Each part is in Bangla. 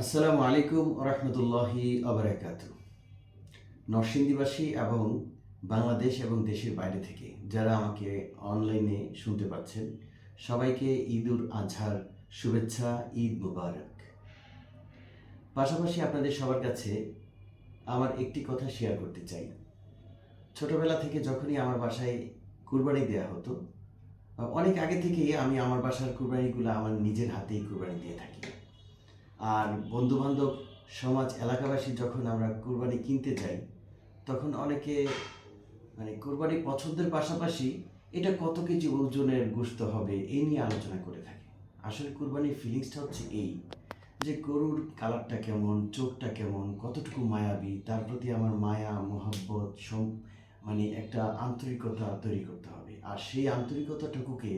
আসসালামু আলাইকুম রহমতুল্লাহি আবরাকাত। নরসিংদীবাসী এবং বাংলাদেশ এবং দেশের বাইরে থেকে যারা আমাকে অনলাইনে শুনতে পাচ্ছেন, সবাইকে ঈদ উল আজহার শুভেচ্ছা, ঈদ মুবারক। পাশাপাশি আপনাদের সবার কাছে আমার একটি কথা শেয়ার করতে চাই। ছোটবেলা থেকে যখনই আমার বাসায় কুরবানি দেওয়া হতো, অনেক আগে থেকেই আমি আমার বাসার কুরবানিগুলো আমার নিজের হাতেই কুরবানি দিয়ে থাকি। আর বন্ধু বান্ধব সমাজ এলাকাবাসী যখন আমরা কুরবানি কিনতে যাই, তখন অনেকে মানে কুরবানি পছন্দের পাশাপাশি এটা কত কেজি ওজনের গোস্ত হবে এই নিয়ে আলোচনা করে থাকে। আসলে কুরবানির ফিলিংসটা হচ্ছে এই, যে গরুর কালারটা কেমন, চোখটা কেমন, কতটুকু মায়াবী, তার প্রতি আমার মায়া, মোহাব্বত মানে একটা আন্তরিকতা তৈরি করতে হবে। আর সেই আন্তরিকতাটুকুকে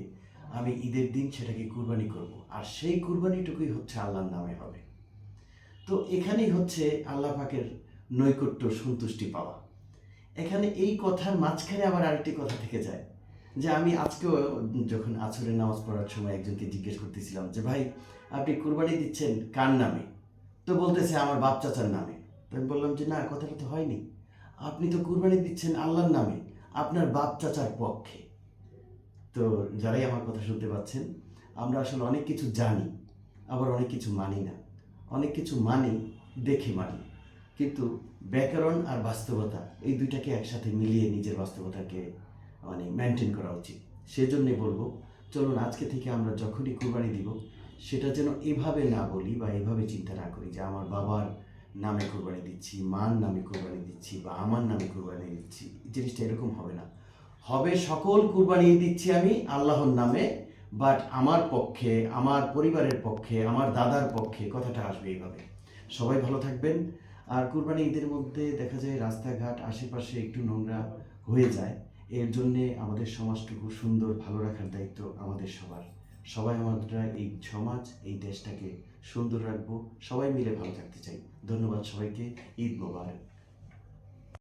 আমি ঈদের দিন সেটাকে কুরবানি করব। আর সেই কুরবানিটুকুই হচ্ছে আল্লাহর নামে হবে। তো এখানেই হচ্ছে আল্লাহ পাকের নৈকট্য সন্তুষ্টি পাওয়া। এখানে এই কথার মাঝখানে আবার আরেকটি কথা থেকে যায় যে আমি আজকেও যখন আছরের নামাজ পড়ার সময় একজনকে জিজ্ঞেস করতেছিলাম যে, ভাই, আপনি কুরবানি দিচ্ছেন কার নামে? তো বলতেছে আমার বাপ চাচার নামে। তো আমি বললাম যে, না, কথাটা তো হয়নি। আপনি তো কুরবানি দিচ্ছেন আল্লাহর নামে। আপনার বাপ চাচার পক্ষে। তো যারাই আমার কথা শুনতে পাচ্ছেন, আমরা আসলে অনেক কিছু জানি, আবার অনেক কিছু মানি না। অনেক কিছু মানি, দেখে মানি। কিন্তু ব্যাকরণ আর বাস্তবতা, এই দুইটাকে একসাথে মিলিয়ে নিজের বাস্তবতাকে মানে মেনটেন করা উচিত। সেজন্যে বলব, চলুন আজকে থেকে আমরা যখনই কুরবানি দিব, সেটা যেন এভাবে না বলি বা এভাবে চিন্তা না করি যে আমার বাবার নামে কোরবানি দিচ্ছি, মার নামে কোরবানি দিচ্ছি বা আমার নামে কোরবানি দিচ্ছি জিনিসটা এরকম হবে না। হবে সকল কুরবানি দিচ্ছি আমি আল্লাহর নামে বাট আমার পক্ষে, আমার পরিবারের পক্ষে, আমার দাদার পক্ষে কথাটা আসবে এইভাবে। সবাই ভালো থাকবেন। আর কুরবানি ঈদের মধ্যে দেখা যায় রাস্তাঘাট, আশেপাশে একটু নোংরা হয়ে যায়। এর জন্যে আমাদের সমাজটুকু সুন্দর, ভালো রাখার দায়িত্ব আমাদের সবার। সবাই আমরা এই সমাজ, এই দেশটাকে সুন্দর রাখব। সবাই মিলে ভালো থাকতে চাই। ধন্যবাদ সবাইকে। ঈদ মোবারক।